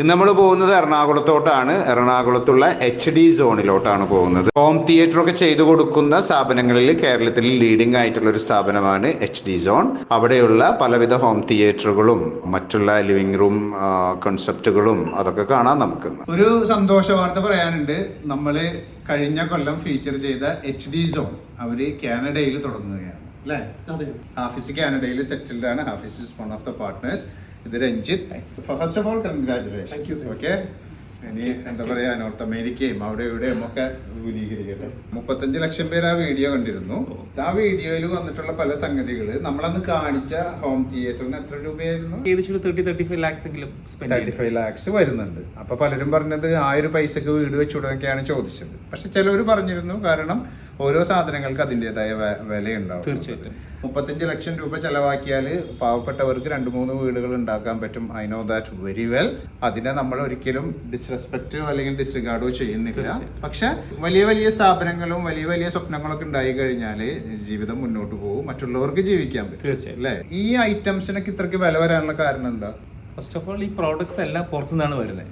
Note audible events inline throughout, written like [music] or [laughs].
ഇന്ന് നമ്മൾ പോകുന്നത് എറണാകുളത്തോട്ടാണ്. എറണാകുളത്തുള്ള എച്ച് ഡി സോണിലോട്ടാണ് പോകുന്നത്. ഹോം തിയേറ്റർ ഒക്കെ ചെയ്തു കൊടുക്കുന്ന സ്ഥാപനങ്ങളിൽ കേരളത്തിൽ ലീഡിംഗ് ആയിട്ടുള്ള ഒരു സ്ഥാപനമാണ് എച്ച് ഡി സോൺ അവിടെയുള്ള പലവിധ ഹോം തിയേറ്ററുകളും മറ്റുള്ള ലിവിംഗ് റൂം കൺസെപ്റ്റുകളും അതൊക്കെ കാണാം നമുക്ക് ഒരു സന്തോഷ വാർത്ത പറയാനുണ്ട്. നമ്മൾ കഴിഞ്ഞ കൊല്ലം ഫീച്ചർ ചെയ്ത എച്ച് ഡി സോൺ അവർ കാനഡയിൽ തുടങ്ങുകയാണ്. അല്ലേ? അതെ. ഹാഫിസ് കാനഡയിൽ സെറ്റിൽഡ് ആണ്. Hafiz is one of the partners ഇത് Ranjith. First of all sir. Okay ഇനി എന്താ പറയാ നോർത്ത് അമേരിക്കയും അവിടെ ഇവിടെയും ഒക്കെ വിപുലീകരിക്കട്ടെ. മുപ്പത്തഞ്ച് ലക്ഷം പേര് ആ വീഡിയോ കണ്ടിരുന്നു. ആ വീഡിയോയിൽ വന്നിട്ടുള്ള പല സംഗതികൾ നമ്മളന്ന് കാണിച്ച ഹോം തിയേറ്ററിന് എത്ര രൂപയായിരുന്നു? തേർട്ടി ഫൈവ് ലാക്സ് വരുന്നുണ്ട്. അപ്പൊ പലരും പറഞ്ഞത് ആ ഒരു പൈസക്ക് വീട് വെച്ചുകൂടെന്നൊക്കെയാണ് ചോദിച്ചത്. പക്ഷെ ചിലവർ പറഞ്ഞിരുന്നു കാരണം ഓരോ സാധനങ്ങൾക്ക് അതിന്റെതായ വിലയുണ്ടാവും. തീർച്ചയായിട്ടും. മുപ്പത്തഞ്ച് ലക്ഷം രൂപ ചെലവാക്കിയാൽ പാവപ്പെട്ടവർക്ക് രണ്ട് മൂന്ന് വീടുകൾ ഉണ്ടാക്കാൻ പറ്റും. I know that very well അതിനെ നമ്മൾ ഒരിക്കലും ഡിസ്റെസ്പെക്റ്റോ അല്ലെങ്കിൽ ഡിസ്റിഗാർഡോ ചെയ്യുന്നില്ല. പക്ഷെ വലിയ വലിയ സ്ഥാപനങ്ങളും വലിയ വലിയ സ്വപ്നങ്ങളൊക്കെ ഉണ്ടായി കഴിഞ്ഞാൽ ജീവിതം മുന്നോട്ട് പോകും. മറ്റുള്ളവർക്ക് ജീവിക്കാൻ പറ്റും. അല്ലേ? ഈ ഐറ്റംസിനൊക്കെ ഇത്രയ്ക്ക് വില വരാനുള്ള കാരണം എന്താ? ഫസ്റ്റ് ഓഫ് ഓൾ ഈ പ്രോഡക്ട്സ് എല്ലാം പുറത്തുനിന്നാണ് വരുന്നത്.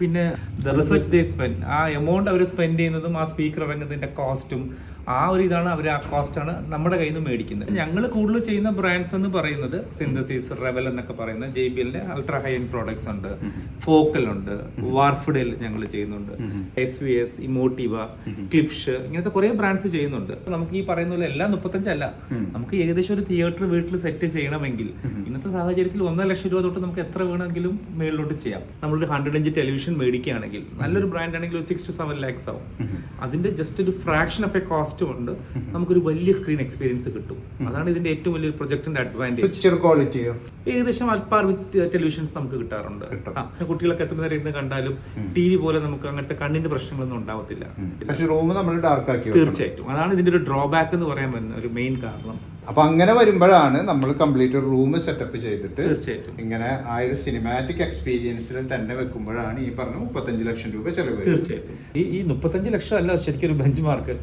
പിന്നെ ദ റിസർച്ച് ദേ സ്പെൻഡ് ആ എമൗണ്ട് അവർ സ്പെൻഡ് ചെയ്യുന്നതും ആ സ്പീക്കർ ഇറങ്ങുന്നതിന്റെ കോസ്റ്റും ആ ഒരു ഇതാണ് അവർ ആ കോസ്റ്റാണ് നമ്മുടെ കയ്യിൽ നിന്ന് മേടിക്കുന്നത്. ഞങ്ങൾ കൂടുതൽ ചെയ്യുന്ന ബ്രാൻഡ്സ് എന്ന് പറയുന്നത് സിന്തസിസ് റെവൽ എന്നൊക്കെ പറയുന്ന ജെ ബി എല്ലിന്റെ അൾട്രാ ഹൈ എൻഡ് പ്രോഡക്ട്സ് ഉണ്ട്. ഫോക്കൽ ഉണ്ട്. വാർഫിഡിൽ ഞങ്ങൾ ചെയ്യുന്നുണ്ട്. S V S Emotiva Klipsch ഇങ്ങനത്തെ കുറെ ബ്രാൻഡ്സ് ചെയ്യുന്നുണ്ട്. നമുക്ക് ഈ പറയുന്ന പോലെ എല്ലാം മുപ്പത്തഞ്ചല്ല. നമുക്ക് ഏകദേശം ഒരു തിയേറ്റർ വീട്ടിൽ സെറ്റ് ചെയ്യണമെങ്കിൽ ഇന്നത്തെ സാഹചര്യത്തിൽ ഒന്നര ലക്ഷം രൂപ തൊട്ട് നമുക്ക് എത്ര വേണമെങ്കിലും മേളിലോട്ട് ചെയ്യാം. നമ്മളൊരു ഹൺഡ്രഡ് ഇഞ്ച് ടെലിവിഷൻ മേടിക്കുകയാണെങ്കിൽ നല്ലൊരു ബ്രാൻഡ് ആണെങ്കിൽ ഒരു സിക്സ് ടു സെവൻ ലാക്സ് ആവും. അതിന്റെ ജസ്റ്റ് ഒരു ഫ്രാക്ഷൻ ഓഫ് എ കോസ്റ്റ് കൊണ്ട് നമുക്കൊരു വലിയ സ്ക്രീൻ എക്സ്പീരിയൻസ് കിട്ടും. അതാണ് ഇതിന്റെ ഏറ്റവും വലിയ പ്രൊജക്ടിന്റെ അഡ്വാന്റേജ് പിക്ചർ ക്വാളിറ്റിയോ ഏകദേശം അൽപ്പാർ വിത്ത് ടെലിവിഷൻസ് നമുക്ക് കിട്ടാറുണ്ട്. കുട്ടികളൊക്കെ എത്ര നേരം ഇരുന്ന് കണ്ടാലും ടി വി പോലെ നമുക്ക് അങ്ങനത്തെ കണ്ണിന്റെ പ്രശ്നങ്ങളൊന്നും ഉണ്ടാവത്തില്ല. പക്ഷേ റൂം നമ്മൾ ഡാർക്ക് ആക്കി. തീർച്ചയായിട്ടും. അതാണ് ഇതിന്റെ ഒരു ഡ്രോബാക്ക് എന്ന് പറയാൻ പറ്റുന്ന ഒരു മെയിൻ കാരണം. അപ്പൊ അങ്ങനെ വരുമ്പോഴാണ് നമ്മൾ കംപ്ലീറ്റ് ഒരു റൂം സെറ്റപ്പ് ചെയ്തിട്ട് തീർച്ചയായിട്ടും. ഇങ്ങനെ ആ ഒരു സിനിമാറ്റിക് എക്സ്പീരിയൻസിൽ തന്നെ വെക്കുമ്പോഴാണ് ഈ പറഞ്ഞ മുപ്പത്തഞ്ച് ലക്ഷം രൂപ ചെലവ് തീർച്ചയായിട്ടും. ഈ ഈ മുപ്പത്തഞ്ച് ലക്ഷം അല്ല ശരിക്കും ഒരു ബെഞ്ച് മാർക്ക്.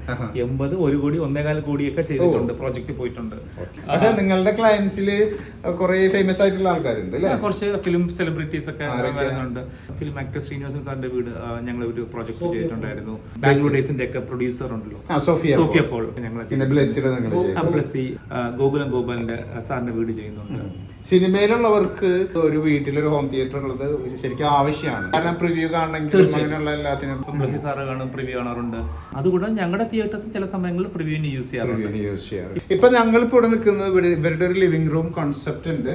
എൺപത് ഒരു കോടി ഒന്നേകാൽ കോടിയൊക്കെ ചെയ്തിട്ടുണ്ട് പ്രോജക്റ്റ് പോയിട്ടുണ്ട്. പക്ഷെ നിങ്ങളുടെ ക്ലയൻസിൽ കുറെ ഫേമസ് ആയിട്ടുള്ള ആൾക്കാരുണ്ട് അല്ലേ? കുറച്ച് ഫിലിം സെലിബ്രിറ്റീസ് ഒക്കെ? വരുന്നുണ്ട്. ഫിലിം ആക്ടർ ശ്രീനിവാസൻ സാറിന്റെ വീട് ഞങ്ങൾ ഒരു പ്രോജക്ട് ചെയ്തിട്ടുണ്ടായിരുന്നു. ബാംഗ്ലൂർ ഡേയ്സിന്റെ ഒക്കെ പ്രൊഡ്യൂസർ ഉണ്ടല്ലോ. സോഫിയ പോൾ. ഞങ്ങൾ പ്ലസ് ഗോകുലം ഗോപാലിന്റെ സാറിന്റെ വീട് ചെയ്യുന്നുണ്ട്. സിനിമയിലുള്ളവർക്ക് ഒരു വീട്ടിലൊരു ഹോം തിയേറ്റർ ഉള്ളത് ശരിക്കും ആവശ്യമാണ്. കാരണം പ്രിവ്യൂ കാണണമെങ്കിൽ. അങ്ങനെയുള്ള എല്ലാത്തിനും സാറ് കാണും പ്രിവ്യൂ കാണാറുണ്ട്. അതുകൂടെ ഞങ്ങളുടെ തിയേറ്റേഴ്സ് ചില സമയങ്ങളിൽ പ്രിവ്യൂവിന് യൂസ് ചെയ്യാറുണ്ട്. യൂസ് ചെയ്യാറ് ഇപ്പൊ ഞങ്ങൾ ഇപ്പോൾ ഇവിടെ നിൽക്കുന്നത് ഇവരുടെ ഒരു ലിവിംഗ് റൂം കോൺസെപ്റ്റ് ഉണ്ട്.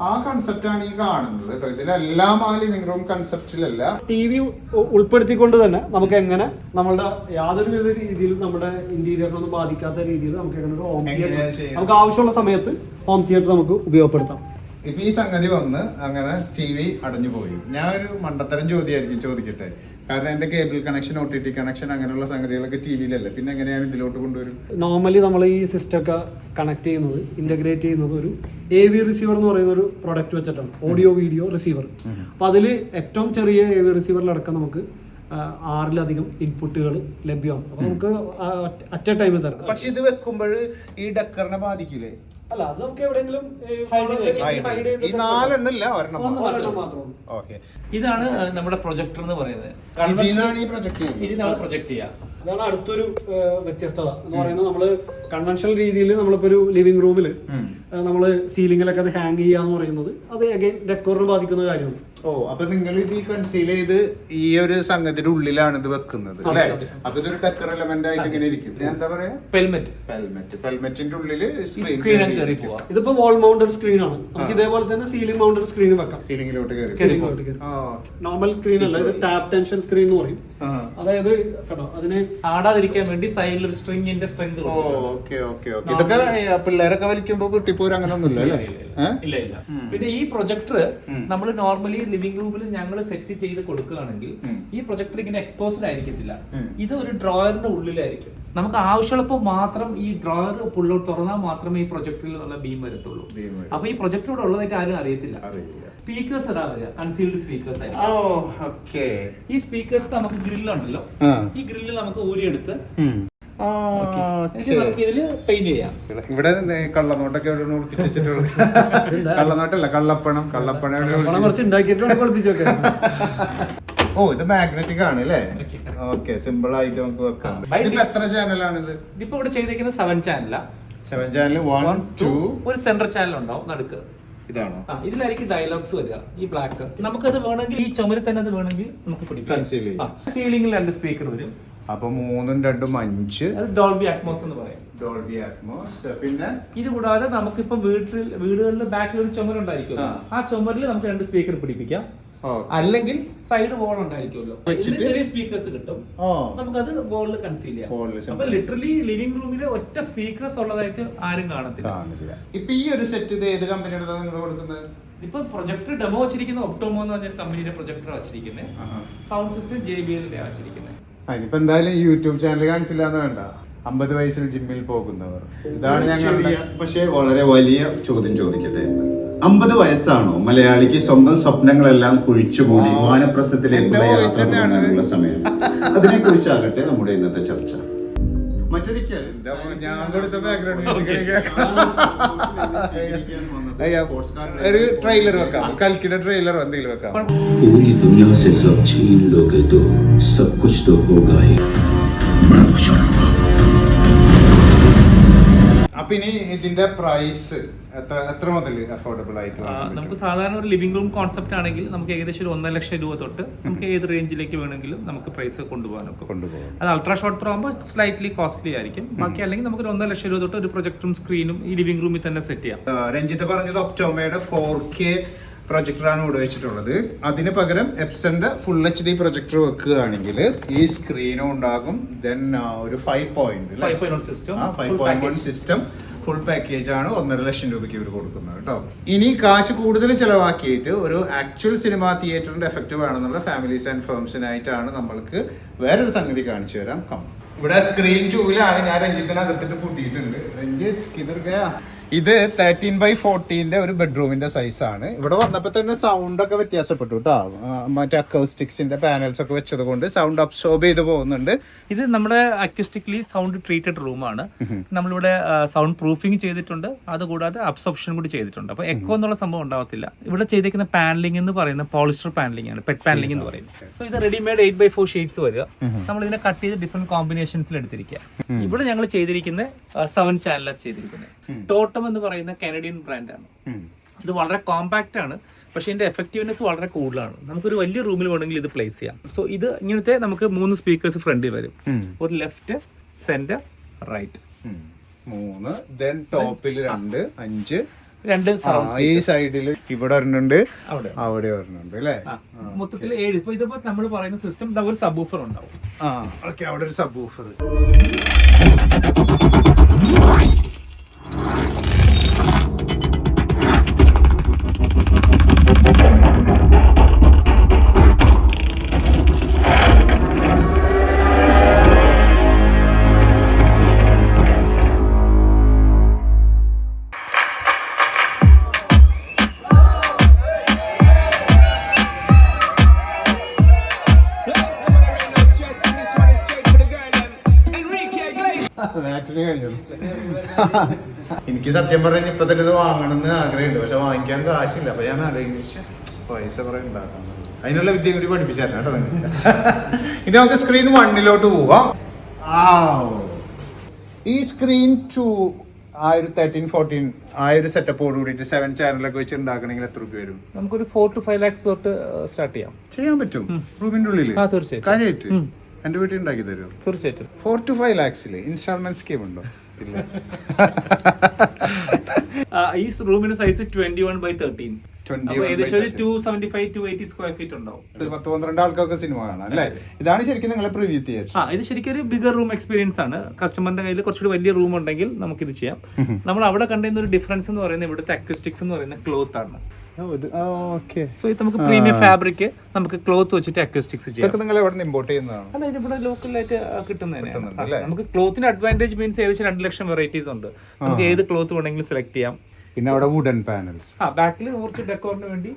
ആ കൺസെപ്റ്റ് ആണ് ഈ കാണുന്നത് കേട്ടോ. ഇതിലെല്ലാം ആ ലിവിംഗ് റൂം കൺസെപ്റ്റിലല്ല ടി വി ഉൾപ്പെടുത്തിക്കൊണ്ട് തന്നെ നമുക്ക് എങ്ങനെ നമ്മുടെ യാതൊരു വിധ രീതിയിലും നമ്മുടെ ഇന്റീരിയറിനൊന്നും ബാധിക്കാത്ത രീതിയിൽ നമുക്ക് എങ്ങനെ ഒരു ഹോം തിയേറ്റർ നമുക്ക് ആവശ്യമുള്ള സമയത്ത് ഹോം തിയേറ്റർ നമുക്ക് ഉപയോഗപ്പെടുത്താം. ഇപ്പൊ ഈ സംഗതി വന്ന് അങ്ങനെ ടി വി അടഞ്ഞു പോയി. ഞാൻ ഒരു മണ്ടത്തരം ചോദ്യമായിരിക്കും ചോദിക്കട്ടെ? കാരണം എന്റെ cable connection O T T connection അങ്ങനെയുള്ള സംഗതികളൊക്കെ ടി വിയിലല്ലേ. പിന്നെ എങ്ങനെയാണ് ഇതിലോട്ട് കൊണ്ടുവരും നോർമലി നമ്മൾ ഈ സിസ്റ്റം ഒക്കെ കണക്ട് ചെയ്യുന്നത് ഇന്റഗ്രേറ്റ് ചെയ്യുന്നത് ഒരു എ വി റിസീവർ എന്ന് പറയുന്ന ഒരു പ്രൊഡക്റ്റ് വെച്ചിട്ടാണ്. ഓഡിയോ വീഡിയോ റിസീവർ അപ്പൊ അതിൽ ഏറ്റവും ചെറിയ എ വി റിസീവറിലടക്കം നമുക്ക് ആറിലധികം ഇൻപുട്ടുകൾ ലഭ്യമാണ് അപ്പൊ നമുക്ക് അറ്റ എ ടൈമിൽ തരാം. പക്ഷെ ഇത് വെക്കുമ്പോൾ ഈ ഡക്കറിനെ ബാധിക്കില്ലേ അല്ല അത് നമുക്ക് എവിടെയെങ്കിലും നാലെണ്ണില്ല ഇതാണ് നമ്മുടെ പ്രൊജക്ടർ എന്ന് പറയുന്നത്. ഇതിനാണ് ഈ പ്രൊജക്ട് ചെയ്യുന്നത്. ഇത് നമ്മൾ പ്രൊജക്ട് ചെയ്യാം. അതാണ് അടുത്തൊരു വ്യത്യസ്തത. എന്ന് പറയുന്നത് നമ്മൾ കൺവെൻഷണൽ രീതിയിൽ നമ്മളിപ്പോ ഒരു ലിവിംഗ് റൂമിൽ നമ്മൾ സീലിംഗിലൊക്കെ അത് ഹാങ് ചെയ്യാന്ന് പറയുന്നത്. അത് അഗൈൻ ഡെക്കോറിനെ ബാധിക്കുന്ന കാര്യമാണ്. ഓ അപ്പൊ നിങ്ങൾ ഇത് ഈ കൺസീൽ ചെയ്ത് ഈ ഒരു സംഗതിയുടെ ഉള്ളിലാണ് ഇത് വെക്കുന്നത് അല്ലേ? അപ്പൊ ഇതൊരു ടെക്കർ എലമെന്റ് ആയിട്ട് ഇങ്ങനെ ഇരിക്കും. ഞാൻ എന്താ പറയാ? പെൽമെറ്റ് പെൽമെറ്റ് പെൽമെറ്റിന്റെ ഉള്ളിൽ സ്ക്രീൻ കയറി പോവാം ഇതിപ്പോ വാൾ മൗണ്ടഡ് സ്ക്രീൻ ആണ്. നമുക്ക് ഇതേപോലെ തന്നെ സീലിംഗ് മൗണ്ടഡ് സ്ക്രീൻ വെക്കാം. സീലിംഗിലോട്ട് കയറി. നോർമൽ സ്ക്രീൻ അല്ല ഇത് ടാപ്പ് ടെൻഷൻ സ്ക്രീൻ എന്ന് പറയും. അതായത് കേട്ടോ അതിന് ആടാതിരിക്കാൻ വേണ്ടി സൈഡിൽ ഒരു സ്ട്രിങ്ങിന്റെ സ്ട്രെങ്ത് ഓക്കെ ഓക്കെ ഓക്കെ. ഇതൊക്കെ പിള്ളേരൊക്കെ വലിക്കുമ്പോ കിട്ടിപ്പോ അങ്ങനെ ഒന്നുമില്ല അല്ലേ? ഇല്ല ഇല്ല. പിന്നെ ഈ പ്രൊജക്ടർ നമ്മൾ നോർമലി ലിവിംഗ് റൂമിൽ ഞങ്ങൾ സെറ്റ് ചെയ്ത് കൊടുക്കുകയാണെങ്കിൽ ഈ പ്രൊജക്ടർ ഇങ്ങനെ എക്സ്പോസ്ഡ് ആയിരിക്കത്തില്ല. ഇത് ഒരു ഡ്രോയറിന്റെ ഉള്ളിലായിരിക്കും. നമുക്ക് ആവശ്യമുള്ളപ്പോൾ മാത്രം ഈ ഡ്രോയർ പുള്ള തുറന്നാൽ മാത്രമേ ഈ പ്രൊജക്ടറിൽ നിന്നുള്ള ബീം വരത്തുള്ളൂ. അപ്പൊ ഈ പ്രൊജക്ടർ ഇവിടെ ഉള്ളതായിട്ട് ആരും അറിയത്തില്ല. സ്പീക്കേഴ്സ് അതാ വരിക? കൺസീൽഡ് സ്പീക്കേഴ്സ് ആയിരിക്കും. ഈ സ്പീക്കേഴ്സ് നമുക്ക് ഗ്രില്ലുണ്ടല്ലോ ഈ ഗ്രില്ല് നമുക്ക് ഊരിയെടുത്ത് ഇവിടെ കള്ളനോട്ടൊക്കെ ഒളിപ്പിച്ചിട്ടുള്ളത്. കള്ളനോട്ടല്ല കള്ളപ്പണം കള്ളപ്പണം കുറച്ച് ഓ ഇത് മാഗ്നറ്റിക് ആണ് അല്ലേ? ഓക്കെ സിമ്പിൾ ആയിട്ട് നമുക്ക് വെക്കാം. ഇതിപ്പോ എത്ര ചാനലാണിത് ഇതിപ്പോ ഇവിടെ ചെയ്തേക്കുന്ന സെവൻ ചാനലാ സെവൻ ചാനൽ വൺ ടു ഒരു സെൻട്രൽ ചാനൽ ഉണ്ടാവും നടുക്ക്. ഇതാണോ? ഇതിലായിരിക്കും ഡയലോഗ്സ് വരിക ഈ ബ്ലാക്ക് നമുക്ക് അത് വേണമെങ്കിൽ ഈ ചുമരിൽ തന്നെ അത് വേണമെങ്കിൽ നമുക്ക് പിടിക്കാം. സീലിംഗിൽ രണ്ട് സ്പീക്കർ വരും. അപ്പൊ മൂന്നും രണ്ടും അഞ്ച്. ഡോൾബി അറ്റ്മോസ് എന്ന് പറയും. ഡോൾബി അറ്റ്മോസ് പിന്നെ ഇത് കൂടാതെ നമുക്കിപ്പോ വീട്ടിൽ വീടുകളിൽ ബാക്കിൽ ഒരു ചുമർ ഉണ്ടായിരിക്കും ആ. ചുമരിൽ നമുക്ക് രണ്ട് സ്പീക്കർ പിടിപ്പിക്കാം. അല്ലെങ്കിൽ സൈഡ് വോൾ ഉണ്ടായിരിക്കുമല്ലോ. ചെറിയ സ്പീക്കേഴ്സ് കിട്ടും. നമുക്കത് വോളിൽ കൺസീൽ ചെയ്യാം. അപ്പൊ ലിറ്ററലി ലിവിംഗ് റൂമിൽ ഒറ്റ സ്പീക്കേഴ്സ് ഉള്ളതായിട്ട് ആരും കാണത്തില്ല. ഇപ്പൊ ഈ ഒരു സെറ്റ് ഇത് ഏത് കമ്പനിയുടെ നിങ്ങൾ കൊടുക്കുന്നത്? ഇപ്പൊ പ്രൊജക്ടർ ഡെമോ വെച്ചിരിക്കുന്ന ഒപ്റ്റോമോ എന്ന് പറഞ്ഞ കമ്പനിയുടെ പ്രൊജക്ടർ വെച്ചിരിക്കുന്നത് സൗണ്ട് സിസ്റ്റം ജെ ബി എല്ലിന്റെ വെച്ചിരിക്കുന്നത് അതിനിപ്പോ എന്തായാലും യൂട്യൂബ് ചാനൽ കാണിച്ചില്ല എന്ന് വേണ്ട. അമ്പത് വയസ്സിൽ ജിമ്മിൽ പോകുന്നവർ. ഇതാണ് ഞങ്ങൾ പക്ഷേ വളരെ വലിയ ചോദ്യം ചോദിക്കട്ടെ? അമ്പത് വയസ്സാണോ? മലയാളിക്ക് സ്വന്തം സ്വപ്നങ്ങളെല്ലാം തന്നെയാണ്. യാത്ര സമയം. അതിനെ കുറിച്ചാകട്ടെ നമ്മുടെ ഇന്നത്തെ ചർച്ച. മറ്റൊരിക്കൽ ഞാൻ കൊടുത്ത ബാക്ക്ഗ്രൗണ്ട് ഒരു ട്രെയിലർ വെക്കാം കൽക്കിയുടെ ട്രെയിലർ എന്തെങ്കിലും വെക്കാം पूरी दुनिया से सब छीन लोगे तो सब कुछ तो होगा ही मैं गुजारूंगा അപ്പൊ ഇനി ഇതിന്റെ പ്രൈസ് എത്ര മുതൽ അഫോർഡബിൾ ആയിട്ട് നമുക്ക് സാധാരണ ഒരു ലിവിംഗ് റൂം കോൺസെപ്റ്റ് ആണെങ്കിൽ നമുക്ക് ഏകദേശം ഒരു ഒന്നര ലക്ഷം രൂപ തൊട്ട് നമുക്ക് ഏത് റേഞ്ചിലേക്ക് വേണമെങ്കിലും നമുക്ക് പ്രൈസ് കൊണ്ടുപോകാൻ ഒക്കും കൊണ്ടുപോകാം. അത് അൾട്രാ ഷോർട്ട് ത്രോ ആകുമ്പോൾ സ്ലൈറ്റ്ലി കോസ്റ്റ്ലി ആയിരിക്കും. ബാക്കി അല്ലെങ്കിൽ നമുക്ക് ഒരു ഒന്നര ലക്ഷം രൂപ തൊട്ട് ഒരു പ്രൊജക്ടറും സ്ക്രീനും ഈ ലിവിംഗ് റൂമിൽ തന്നെ സെറ്റ് ചെയ്യാം. രഞ്ജിത്ത് പറഞ്ഞത് ഒപ്റ്റോമയുടെ ഫോർ കെ പ്രൊജക്ടറാണ് ഇവിടെ വെച്ചിട്ടുള്ളത്. അതിന് പകരം എപ്സന്റെ ഫുൾ എച്ച് ഡി പ്രൊജക്ടർ വെക്കുകയാണെങ്കിൽ ഈ സ്ക്രീനും ഉണ്ടാകും. ദെൻ ഒരു five point five point system full package ആണ് ഒന്നര ലക്ഷം രൂപയ്ക്ക് ഇവർ കൊടുക്കുന്നത് കേട്ടോ. ഇനി കാശ് കൂടുതൽ ചിലവാക്കിയിട്ട് ഒരു ആക്ച്വൽ സിനിമ തിയേറ്ററിന്റെ എഫക്റ്റ് വേണമെന്നുള്ള ഫാമിലീസ് ആൻഡ് ഫേംസിനായിട്ടാണ് നമ്മൾക്ക് വേറൊരു സംഗതി കാണിച്ചു തരാം. കം ഇവിടെ സ്ക്രീൻ ടൂവിലാണ് ഞാൻ രഞ്ജിത്തിനകത്തിട്ട് കൂട്ടിയിട്ടുണ്ട് രഞ്ജിത്ത് ഇതൊക്കെ ഇത് തേർട്ടീൻ ബൈ ഫോർട്ടീന്റെ ഒരു ബെഡ്റൂമിന്റെ സൈസ് ആണ്. ഇവിടെ വന്നപ്പോൾ തന്നെ സൗണ്ട് ഒക്കെ വ്യത്യാസപ്പെട്ടു കേട്ടോ മറ്റേ അക്കോസ്റ്റിക്സിന്റെ പാനൽസ് ഒക്കെ വെച്ചത് കൊണ്ട് സൗണ്ട് അബ്സോർബ് ചെയ്ത് പോകുന്നുണ്ട്. ഇത് നമ്മുടെ അക്യൂസ്റ്റിക്കലി സൗണ്ട് ട്രീറ്റഡ് റൂമാണ് നമ്മളിവിടെ സൗണ്ട് പ്രൂഫിങ് ചെയ്തിട്ടുണ്ട്. അതുകൂടാതെ അബ്സോർപ്ഷൻ കൂടി ചെയ്തിട്ടുണ്ട്. അപ്പോൾ എക്കോ എന്നുള്ള സംഭവം ഉണ്ടാവത്തില്ല. ഇവിടെ ചെയ്തിരിക്കുന്ന പാനലിംഗ് എന്ന് പറയുന്ന പോളിസ്റ്റർ പാനലിംഗ് ആണ് പെറ്റ് പാനലിംഗ് എന്ന് പറയുന്നത്. സോ ഇത് readymade eight by four sheets വരിക. നമ്മൾ ഇതിനെ കട്ട് ചെയ്ത് ഡിഫറെന്റ് കോമ്പിനേഷൻസിൽ എടുത്തിരിക്കുക. ഇവിടെ ഞങ്ങൾ ചെയ്തിരിക്കുന്നത് സെവൻ ചാനലാണ് ചെയ്തിരിക്കുന്നത്. ടോട്ടം എന്ന് പറയുന്ന കാനഡിയൻ ബ്രാൻഡാണ് ഇത് വളരെ കോമ്പാക്റ്റ് ആണ്. പക്ഷേ ഇതിന്റെ എഫക്റ്റീവ്നെസ് വളരെ കൂടുതലാണ്. നമുക്കൊരു വലിയ റൂമിൽ വേണമെങ്കിൽ ഇത് പ്ലേസ് ചെയ്യാം. സോ ഇത് ഇങ്ങനത്തെ നമുക്ക് മൂന്ന് സ്പീക്കേഴ്സ് ഫ്രണ്ടിൽ വരും. ഒരു ലെഫ്റ്റ് സെന്റർ റൈറ്റ് മൂന്ന് ദെൻ ടോപ്പിൽ രണ്ട് അഞ്ച്. രണ്ട് ഈ സൈഡിൽ ഇവിടെ ഒരെണ്ണുണ്ട് അവിടെ. ഒരെണ്ണുണ്ട് അല്ലേ? മൊത്തത്തിൽ ഏഴ്. ഇപ്പൊ ഇതിപ്പോ നമ്മൾ പറയുന്ന സിസ്റ്റം ഒരു സബൂഫർ ഉണ്ടാവും. ആ ഓക്കെ അവിടെ ഒരു സബ് കഴിഞ്ഞു എനിക്ക് സത്യം പറഞ്ഞ ഇപ്പൊ തന്നെ ഇത് വാങ്ങണമെന്ന് ആഗ്രഹമുണ്ട്. പക്ഷെ വാങ്ങിക്കാൻ കാശില്ല. അപ്പൊ ഞാൻ ആലോചിച്ച പൈസ കുറെ ഉണ്ടാക്കണം. അതിനുള്ള വിദ്യ കൂടി പഠിപ്പിച്ചായിരുന്നു കേട്ടോ ഇത് നമുക്ക് സ്ക്രീൻ വണ്ണിലോട്ട് പോവാം. ഈ സ്ക്രീൻ ടു ആ ഒരു തേർട്ടീൻ ഫോർട്ടീൻ ആ ഒരു സെറ്റപ്പോട് കൂടിയിട്ട് സെവൻ ചാനലൊക്കെ വെച്ച് ഉണ്ടാക്കണമെങ്കിൽ എത്ര രൂപ വരും? നമുക്കൊരു ഫോർ ടു ഫൈവ് ലാക്സ് തൊട്ട് സ്റ്റാർട്ട് ചെയ്യാം. ചെയ്യാൻ പറ്റും. റൂമിന്റെ ഉള്ളിൽ ആ തീർച്ചയായിട്ടും. കാര്യമായിട്ട് എന്റെ വീട്ടിൽ ഉണ്ടാക്കി തരുമോ? തീർച്ചയായിട്ടും. ഫോർ ടു ഫൈവ് ലാക്സിൽ ഇൻസ്റ്റാൾമെന്റ് സ്കീം ഉണ്ടോ? ഇല്ല. ഈ റൂമിന്റെ size twenty one by thirteen 21 അപ്പൊ by ഏകദേശം ഒരു 13. Two seventy five two eighty square feet ഉണ്ടാവും. ഒരു പത്ത് പന്ത്രണ്ട് ആൾക്കാർക്ക് സിനിമ കാണാം അല്ലേ? ഇതാണ് ശരിക്കും നിങ്ങളെ പ്രിവ്യൂ തിയേറ്റർ ആ ഇത് ശരിക്കും ഒരു ബിഗർ റൂം എക്സ്പീരിയൻസ് ആണ്. കസ്റ്റമറിന്റെ കയ്യിൽ കുറച്ചുകൂടി വലിയ റൂം ഉണ്ടെങ്കിൽ നമുക്ക് ഇത് ചെയ്യാം നമ്മൾ അവിടെ കണ്ടിരുന്ന ഒരു ഡിഫറൻസ് എന്ന് പറയുന്നത് ഇവിടുത്തെ അക്വസ്റ്റിക്സ് എന്ന് പറയുന്ന ക്ലോത്ത് ആണ്. സോ ഇത് നമുക്ക് പ്രീമിയം ഫാബ്രിക് നമുക്ക് ക്ലോത്ത് വെച്ചിട്ട് അക്വസ്റ്റിക്സ് ചെയ്യാം. ഇതൊക്കെ നിങ്ങൾ എവിടെ നിന്ന് ഇമ്പോർട്ട് ചെയ്യുന്നതാണ്? അല്ല ഇതിവിടെ ഇവിടെ ലോക്കലായിട്ട് കിട്ടുന്നതന്നെയാണ് കിട്ടുന്നുണ്ട് നമുക്ക് ക്ലോത്തിന് അഡ്വാന്റേജ് മീൻസ് ഏകദേശം രണ്ട് ലക്ഷം വെറൈറ്റീസ് ഉണ്ട്. നമുക്ക് ഏത് ക്ലോത്ത് വേണമെങ്കിലും സെലക്ട് ചെയ്യാം. പിന്നെ അവിടെ വുഡൻ പാനൽസ് ആ ബാക്കിൽ കുറച്ച് ഡെക്കോറിന് വേണ്ടി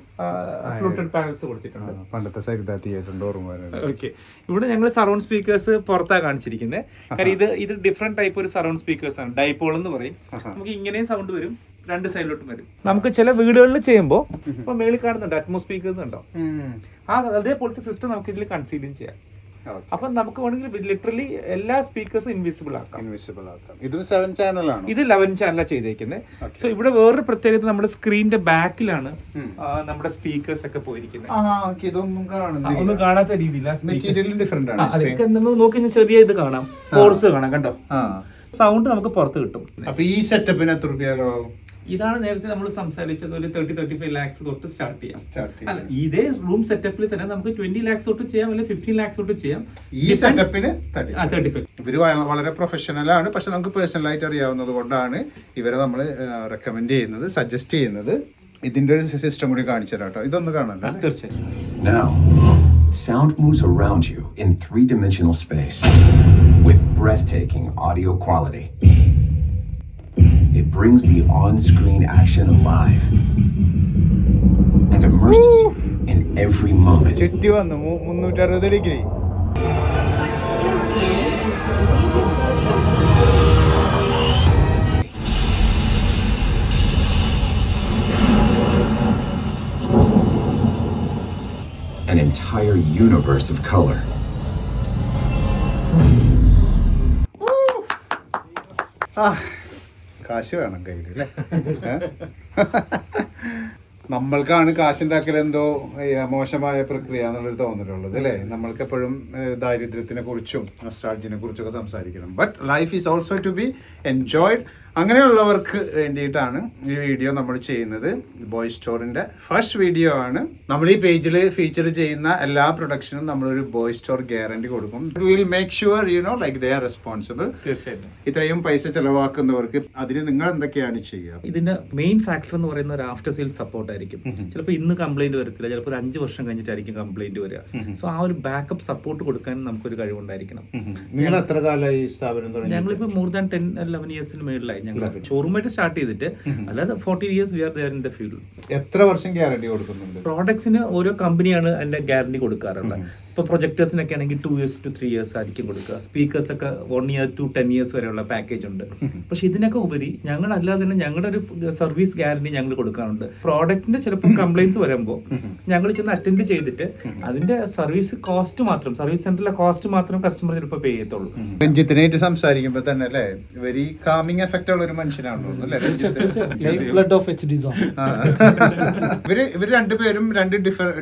ഫ്ലൂട്ടഡ് പാനൽസ് കൊടുത്തിട്ടുണ്ട്. പണ്ടത്തെ സരിത തിയേറ്ററിന്റെ ഓർമ്മ ഓക്കെ ഇവിടെ ഞങ്ങൾ സറൗണ്ട് സ്പീക്കേഴ്സ് പുറത്താ കാണിച്ചിരിക്കുന്നത് കാരണം ഇത് ഇത് ഡിഫറെന്റ് ടൈപ്പ് ഒരു സറൗണ്ട് സ്പീക്കേഴ്സ് ആണ്. ഡൈപോൾ എന്ന് പറയും. നമുക്ക് ഇങ്ങനെയും സൗണ്ട് വരും. രണ്ട് സൈഡിലോട്ടും വരും. നമുക്ക് ചില വീടുകളിൽ ചെയ്യുമ്പോൾ ഇപ്പൊ മേളിൽ കാണുന്നുണ്ട് അറ്റ്മോ സ്പീക്കേഴ്സ് ഉണ്ടോ ആ അതേപോലത്തെ സിസ്റ്റം നമുക്ക് ഇതിൽ കൺസീലും ചെയ്യാം. അപ്പൊ നമുക്ക് വേണമെങ്കിൽ ലിറ്ററലി എല്ലാ സ്പീക്കേഴ്സും ഇൻവിസിബിൾ ആക്കാം. ഇൻവിസിബിൾ ആക്കാം. ഇതും സെവൻ ചാനലാണ് ഇത് ലെവൻ ചാനലാണ് ചെയ്തേക്കുന്നത് സോ ഇവിടെ വേറൊരു പ്രത്യേകത നമ്മുടെ സ്ക്രീനിന്റെ ബാക്കിലാണ് നമ്മുടെ സ്പീക്കേഴ്സ് ഒക്കെ പോയിരിക്കുന്നത് ആ ഓക്കെ ഇതൊന്നും ആ, കാണുന്നില്ല ഒന്നും കാണാത്ത രീതിയിലാണ് അതൊക്കെ നമ്മൾ നോക്കി ചെറിയ ഇത് കാണാം. കോഴ്സ് കാണാം കണ്ടോ? ആ. സൗണ്ട് നമുക്ക് പുറത്ത് കിട്ടും. അപ്പൊ ഈ സെറ്റപ്പിന് എത്ര രൂപയാലോ ഇതാണ് നേരത്തെ നമ്മൾ സംസാരിച്ചത് ഒരു തേർട്ടി തേർട്ടി ഫൈവ് ലാക്സ് തൊട്ട് സ്റ്റാർട്ട് ചെയ്യാം. സ്റ്റാർട്ട് അല്ല ഇതേ റൂം സെറ്റപ്പിൽ തന്നെ നമുക്ക് ട്വന്റി ലാക്സ് തൊട്ട് ചെയ്യാം അല്ലെങ്കിൽ ഫിഫ്റ്റീൻ ലാക്സ് തൊട്ട് ചെയ്യാം. ഈ സെറ്റപ്പിന് തേർട്ടി ഫൈവ് ഇവർ വളരെ പ്രൊഫഷണൽ ആണ് പക്ഷെ നമുക്ക് പേഴ്സണൽ ആയിട്ട് അറിയാവുന്നത് കൊണ്ടാണ് ഇവരെ നമ്മൾ റെക്കമെൻഡ് ചെയ്യുന്നത് സജസ്റ്റ് ചെയ്യുന്നത്. ഇതിന്റെ ഒരു സിസ്റ്റം കൂടി കാണിച്ചു തരാം കേട്ടോ. ഇതൊന്ന് കാണാൻ തീർച്ചയായും. Sound moves around you in three dimensional space with breathtaking audio quality. It brings the on screen action alive and immerses you in every moment. An entire universe of color. Ah. കാശ് വേണം കയ്യിൽ അല്ലേ? നമ്മൾക്കാണ് കാശുണ്ടാക്കൽ എന്തോ മോശമായ പ്രക്രിയ എന്നുള്ളൊരു തോന്നലുള്ളത് അല്ലേ? നമ്മൾക്ക് എപ്പോഴും ദാരിദ്ര്യത്തിനെ കുറിച്ചും സംസാരിക്കണം. But life is also to be enjoyed അങ്ങനെയുള്ളവർക്ക് വേണ്ടിയിട്ടാണ് ഈ വീഡിയോ നമ്മൾ ചെയ്യുന്നത്. ബോയ് സ്റ്റോറിന്റെ ഫസ്റ്റ് വീഡിയോ ആണ്. നമ്മൾ ഈ പേജിൽ ഫീച്ചർ ചെയ്യുന്ന എല്ലാ പ്രൊഡക്ഷനും നമ്മളൊരു ബോയ് സ്റ്റോർ ഗ്യാരണ്ടി കൊടുക്കും. Will make sure you know like they are responsible തീർച്ചയായിട്ടും. ഇത്രയും പൈസ ചെലവാക്കുന്നവർക്ക് അതിന് നിങ്ങൾ എന്തൊക്കെയാണ് ചെയ്യുക? ഇതിന്റെ മെയിൻ ഫാക്ടർ എന്ന് പറയുന്ന ഒരു ആഫ്റ്റർ സെയിൽ സപ്പോർട്ട് ആയിരിക്കും. ചിലപ്പോൾ ഇന്ന് കംപ്ലൈന്റ് വരത്തില്ല ചിലപ്പോൾ ഒരു അഞ്ച് വർഷം കഴിഞ്ഞിട്ടായിരിക്കും കംപ്ലൈന്റ് വരിക. സോ ആ ഒരു ബാക്കപ്പ് സപ്പോർട്ട് കൊടുക്കാൻ നമുക്കൊരു കഴിവുണ്ടായിരിക്കണം. നിങ്ങൾ എത്ര കാലമായി ഈ സ്ഥാപനം തുടങ്ങി ഞങ്ങളിപ്പോ മോർ ദാൻ ടെൻ ലെവൻ ഇയേഴ്സിന് മേളിലായി. ഞങ്ങൾ ഷോറൂമായിട്ട് സ്റ്റാർട്ട് ചെയ്തിട്ട് അല്ലാതെ forty years we are there in the field എത്ര വർഷം ഗ്യാരണ്ടി കൊടുക്കുന്നുണ്ട്? പ്രോഡക്ട്സിന് ഓരോ കമ്പനിയാണ് അതിന്റെ ഗ്യാരണ്ടി കൊടുക്കാറുള്ളത്. ഇപ്പൊ പ്രൊജക്ടേഴ്സിനൊക്കെ ആണെങ്കിൽ two years two three years ആയിരിക്കും കൊടുക്കുക. സ്പീക്കേഴ്സ് ഒക്കെ one year to ten years വരെയുള്ള പാക്കേജ് ഉണ്ട്. [laughs] പക്ഷെ ഇതിനൊക്കെ ഉപരി ഞങ്ങൾ അല്ലാതെ തന്നെ ഞങ്ങളുടെ ഒരു സർവീസ് ഗ്യാരണ്ടി ഞങ്ങൾ കൊടുക്കാറുണ്ട്. പ്രോഡക്റ്റിന്റെ ചിലപ്പോൾ കംപ്ലൈൻസ് വരുമ്പോൾ [laughs] ഞങ്ങൾ ചെന്ന് അറ്റൻഡ് ചെയ്തിട്ട് [laughs] അതിന്റെ സർവീസ് കോസ്റ്റ് മാത്രം സർവീസ് സെന്ററിലെ കോസ്റ്റ് മാത്രം കസ്റ്റമർ ചിലപ്പോൾ പേ ചെയ്യത്തുള്ളൂ. രഞ്ജിത്തിനായിട്ട് സംസാരിക്കുമ്പോൾ തന്നെ അല്ലേ? വെരി കാമിങ് എഫക്റ്റ് ഉള്ള ഒരു മനുഷ്യനാണല്ലോ അല്ലേ ബ്ലഡ് ഓഫ് എച്ച്. ഇവർ ഇവർ രണ്ടുപേരും രണ്ട്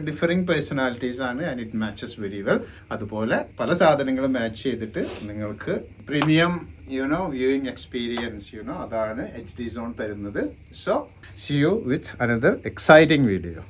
ഡിഫറിംഗ് പേഴ്സണാലിറ്റീസ് ആണ് and it matches very well അതുപോലെ പല സാധനങ്ങളും മാച്ച് ചെയ്തിട്ട് നിങ്ങൾക്ക് premium you know viewing experience you know അതാണ് എച്ച് ഡി സോൺ തരുന്നത്. So see you with another exciting video